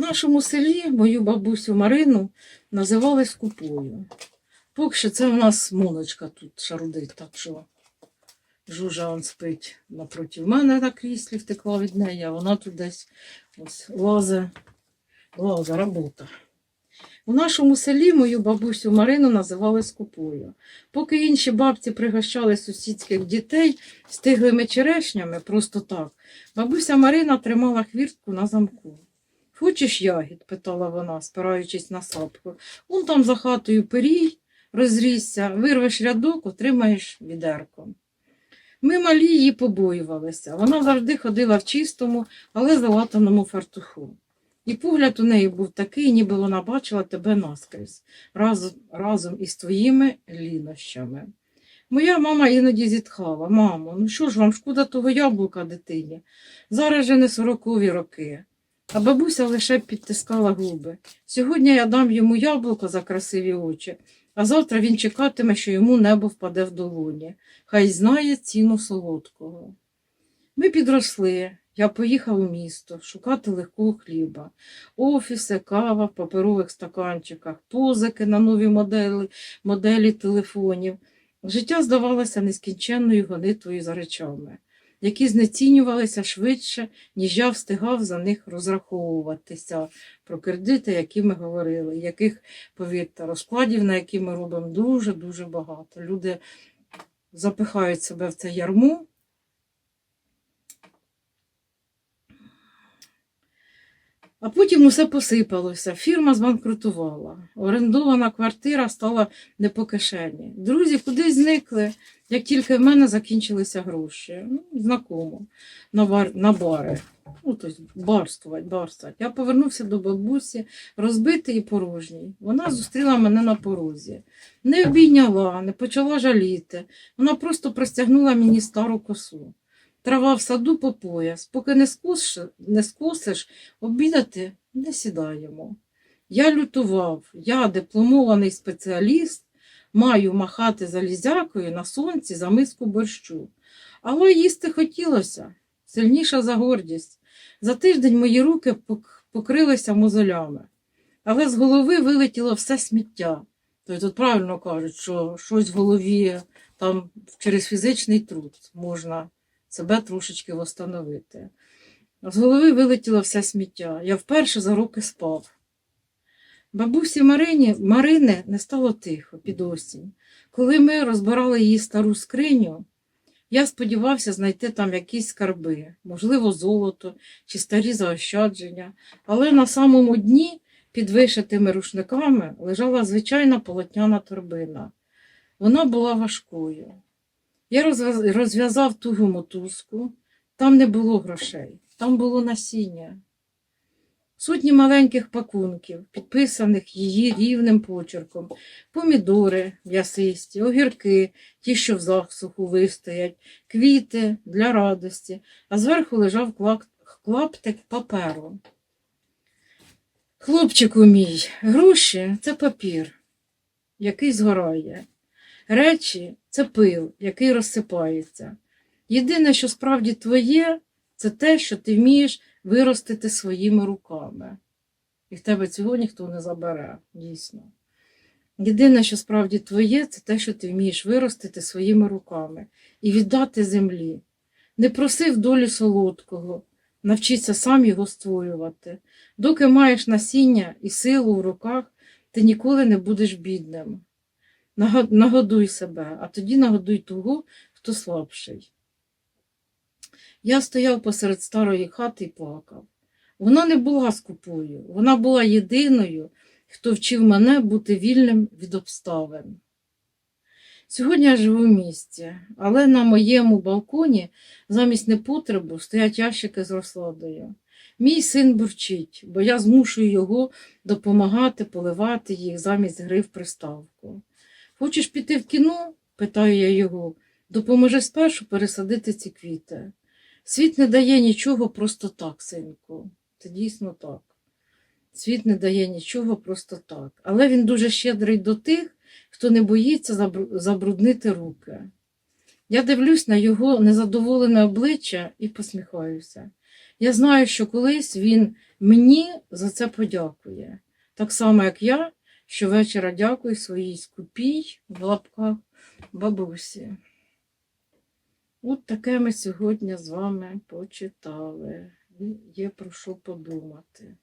нашому селі мою бабусю Марину називали скупою. Поки що це в нас моночка тут шарудить, так що жужа он спить напроти мене на кріслі, втекла від неї, а вона тут десь ось лазе, лазе, робота. У нашому селі мою бабусю Марину називали скупою. Поки інші бабці пригощали сусідських дітей стиглими черешнями, просто так, бабуся Марина тримала хвіртку на замку. Хочеш ягід? питала вона, спираючись на сапку. Он там за хатою пирій, розрісся, вирвеш рядок, отримаєш відерко. Ми малі її побоювалися. Вона завжди ходила в чистому, але залатаному фартуху. І погляд у неї був такий, ніби вона бачила тебе наскрізь, разом, разом із твоїми лінощами. Моя мама іноді зітхала, мамо, ну що ж вам, шкода того яблука дитині? Зараз же не сорокові роки. А бабуся лише підтискала губи. Сьогодні я дам йому яблуко за красиві очі, а завтра він чекатиме, що йому небо впаде в долоні. Хай знає ціну солодкого. Ми підросли. Я поїхав у місто шукати легкого хліба. Офіси, кава в паперових стаканчиках, позики на нові моделі, моделі телефонів. Життя здавалося нескінченною гонитвою за речами, які знецінювалися швидше, ніж я встигав за них розраховуватися про кредити, які ми говорили, яких, повірте, розкладів, на які ми робимо дуже-дуже багато. Люди запихають себе в це ярмо. А потім усе посипалося. Фірма збанкрутувала. Орендована квартира стала не по кишені. Друзі кудись зникли, як тільки в мене закінчилися гроші. Ну, знакомо, на, бар, на бари. Ну, тобто барствувати, барствувати. Я повернувся до бабусі, розбитий і порожній. Вона зустріла мене на порозі. Не обійняла, не почала жаліти. Вона просто простягнула мені стару косу. Трава в саду по пояс, поки не скусиш, не скусиш, обідати не сідаємо. Я лютував, я дипломований спеціаліст, маю махати залізякою на сонці за миску борщу. Але їсти хотілося, сильніша за гордість. За тиждень мої руки покрилися мозолями, але з голови вилетіло все сміття. Тобто тут правильно кажуть, що щось в голові там через фізичний труд можна себе трошечки восстановити. З голови вилетіло все сміття. Я вперше за роки спав. Бабусі Марині, Марини не стало тихо під осінь. Коли ми розбирали її стару скриню, я сподівався знайти там якісь скарби, можливо, золото чи старі заощадження, але на самому дні під вишитими рушниками лежала звичайна полотняна торбина. Вона була важкою. Я розв'язав тугу мотузку, там не було грошей, там було насіння. Сотні маленьких пакунків, підписаних її рівним почерком, помідори м'ясисті, огірки, ті, що в засуху вистоять, квіти для радості, а зверху лежав клаптик паперу. Хлопчику мій, гроші це папір, який згорає. Речі це пил, який розсипається. Єдине, що справді твоє, це те, що ти вмієш виростити своїми руками. І в тебе цього ніхто не забере, дійсно. Єдине, що справді твоє, це те, що ти вмієш виростити своїми руками і віддати землі. Не проси в долі солодкого, навчися сам його створювати. Доки маєш насіння і силу в руках, ти ніколи не будеш бідним. Наго- Нагодуй себе, а тоді нагодуй того, хто слабший. Я стояв посеред старої хати і плакав. Вона не була скупою, вона була єдиною, хто вчив мене бути вільним від обставин. Сьогодні я живу в місті, але на моєму балконі замість непотребу стоять ящики з розсладою. Мій син бурчить, бо я змушую його допомагати поливати їх замість гри в приставку. Хочеш піти в кіно? питаю я його. Допоможи спершу пересадити ці квіти. Світ не дає нічого просто так, синку. Це дійсно так. Світ не дає нічого просто так. Але він дуже щедрий до тих, хто не боїться забруднити руки. Я дивлюсь на його незадоволене обличчя і посміхаюся. Я знаю, що колись він мені за це подякує. Так само, як я щовечора дякую своїй скупій в лапках бабусі. От таке ми сьогодні з вами почитали. Є про що подумати.